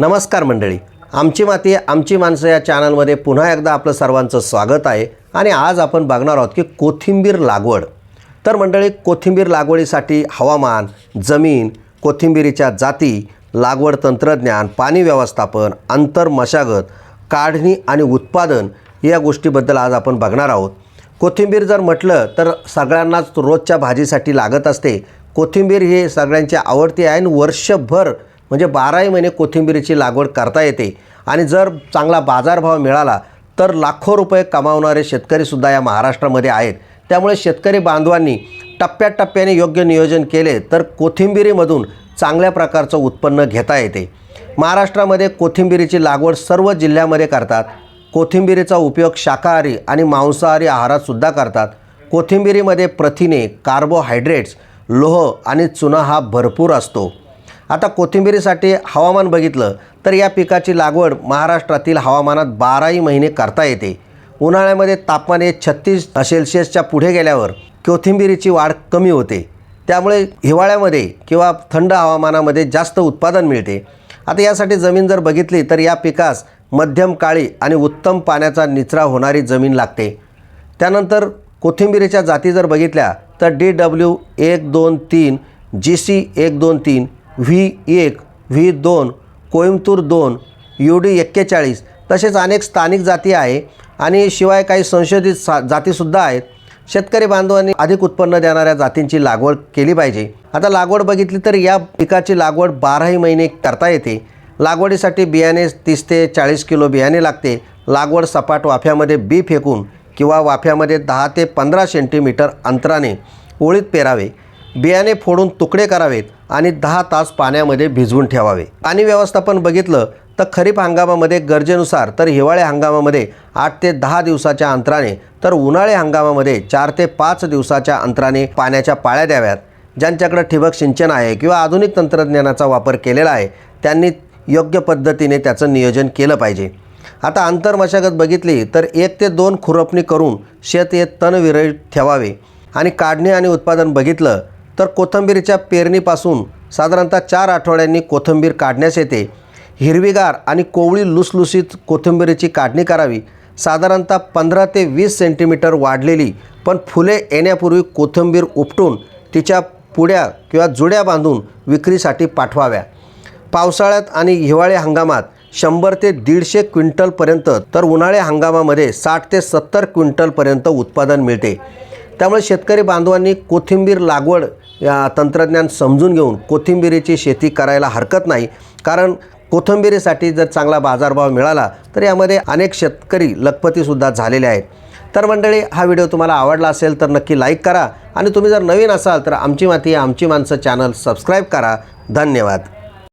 नमस्कार मंडळी. आमची माती आमची माणसं या चॅनलमध्ये पुन्हा एकदा आपलं सर्वांचं स्वागत आहे आणि आज आपण बघणार आहोत की कोथिंबीर लागवड. तर मंडळी कोथिंबीर लागवडीसाठी हवामान जमीन कोथिंबीरीच्या जाती लागवड तंत्रज्ञान पाणी व्यवस्थापन अंतर मशागत काढणी आणि उत्पादन या गोष्टीबद्दल आज आपण बघणार आहोत. कोथिंबीर जर म्हटलं तर सगळ्यांनाच रोजच्या भाजीसाठी लागत असते. कोथिंबीर हे सगळ्यांची आवडती आहे आणि वर्षभर म्हणजे बाराही महिने कोथिंबीरीची लागवड करता येते. आणि जर चांगला बाजारभाव मिळाला तर लाखो रुपये कमावणारे शेतकरीसुद्धा या महाराष्ट्रामध्ये आहेत. त्यामुळे शेतकरी बांधवांनी टप्प्याटप्प्याने योग्य नियोजन केले तर कोथिंबिरीमधून चांगल्या प्रकारचं उत्पन्न घेता येते. महाराष्ट्रामध्ये कोथिंबिरीची लागवड सर्व जिल्ह्यामध्ये करतात. कोथिंबिरीचा उपयोग शाकाहारी आणि मांसाहारी आहारातसुद्धा करतात. कोथिंबिरीमध्ये प्रथिने कार्बोहायड्रेट्स लोह आणि चुना हा भरपूर असतो. आता कोथिंबिरीसाठी हवामान बघितलं तर या पिकाची लागवड महाराष्ट्रातील हवामानात बाराही महिने करता येते. उन्हाळ्यामध्ये तापमान हे छत्तीस सेल्सिअसच्या पुढे गेल्यावर कोथिंबिरीची वाढ कमी होते. त्यामुळे हिवाळ्यामध्ये किंवा थंड हवामानामध्ये जास्त उत्पादन मिळते. आता यासाठी जमीन जर बघितली तर या पिकास मध्यम काळी आणि उत्तम पाण्याचा निचरा होणारी जमीन लागते. त्यानंतर कोथिंबिरीच्या जाती जर बघितल्या तर डी डब्ल्यू एक दोन तीन जी सी एक दोन तीन व्ही एक व्ही दोन कोईमतूर दोन यू डी एक्केचाळीस तसेच अनेक स्थानिक जाती आहे आणि शिवाय काही संशोधित सा जातीसुद्धा आहेत. शेतकरी बांधवांनी अधिक उत्पन्न देणाऱ्या जातींची लागवड केली पाहिजे. आता लागवड बघितली तर या पिकाची लागवड बाराही महिने करता येते. लागवडीसाठी बियाणे तीस ते चाळीस किलो बियाणे लागते. लागवड सपाट वाफ्यामध्ये बी फेकून किंवा वाफ्यामध्ये दहा ते पंधरा सेंटीमीटर अंतराने ओळीत पेरावे. बियाणे फोडून तुकडे करावेत. आणि दहा तास पाण्यामध्ये भिजवून ठेवावे. पाणी व्यवस्थापन बघितलं तर खरीप हंगामामध्ये गरजेनुसार तर हिवाळी हंगामामध्ये आठ ते दहा दिवसाच्या अंतराने तर उन्हाळी हंगामामध्ये चार ते पाच दिवसाच्या अंतराने पाण्याच्या पाळ्या द्याव्यात. ज्यांच्याकडे ठिबक सिंचन आहे किंवा आधुनिक तंत्रज्ञानाचा वापर केलेला आहे त्यांनी योग्य पद्धतीने त्याचं नियोजन केलं पाहिजे. आता आंतरमशागत बघितली तर एक ते दोन खुरपणी करून शेत हे तण ठेवावे. आणि काढणी आणि उत्पादन बघितलं तर कोथिंबीरीच्या पेरणीपासून साधारणतः चार आठवड्यांनी कोथिंबीर काढण्यास येते. हिरवीगार आणि कोवळी लुसलुसीत कोथिंबीरीची काढणी करावी. साधारणतः पंधरा ते वीस सेंटीमीटर वाढलेली पण फुले येण्यापूर्वी कोथिंबीर उपटून तिच्या पुड्या किंवा जुड्या बांधून विक्रीसाठी पाठवाव्या. पावसाळ्यात आणि हिवाळी हंगामात शंभर ते दीडशे क्विंटलपर्यंत तर उन्हाळी हंगामामध्ये साठ ते सत्तर क्विंटलपर्यंत उत्पादन मिळते. त्यामुळे शेतकरी बांधवांनी कोथिंबीर लागवड या तंत्रज्ञान समजून घेऊन कोथिंबिरीची शेती करायला हरकत नाही. कारण कोथिंबिरीसाठी जर चांगला बाजारभाव मिळाला तर यामध्ये अनेक शेतकरी लखपतीसुद्धा झालेले आहेत. तर मंडळी हा व्हिडिओ तुम्हाला आवडला असेल तर नक्की लाईक करा. आणि तुम्ही जर नवीन असाल तर आमची माती आमची माणसं चॅनल सबस्क्राईब करा. धन्यवाद.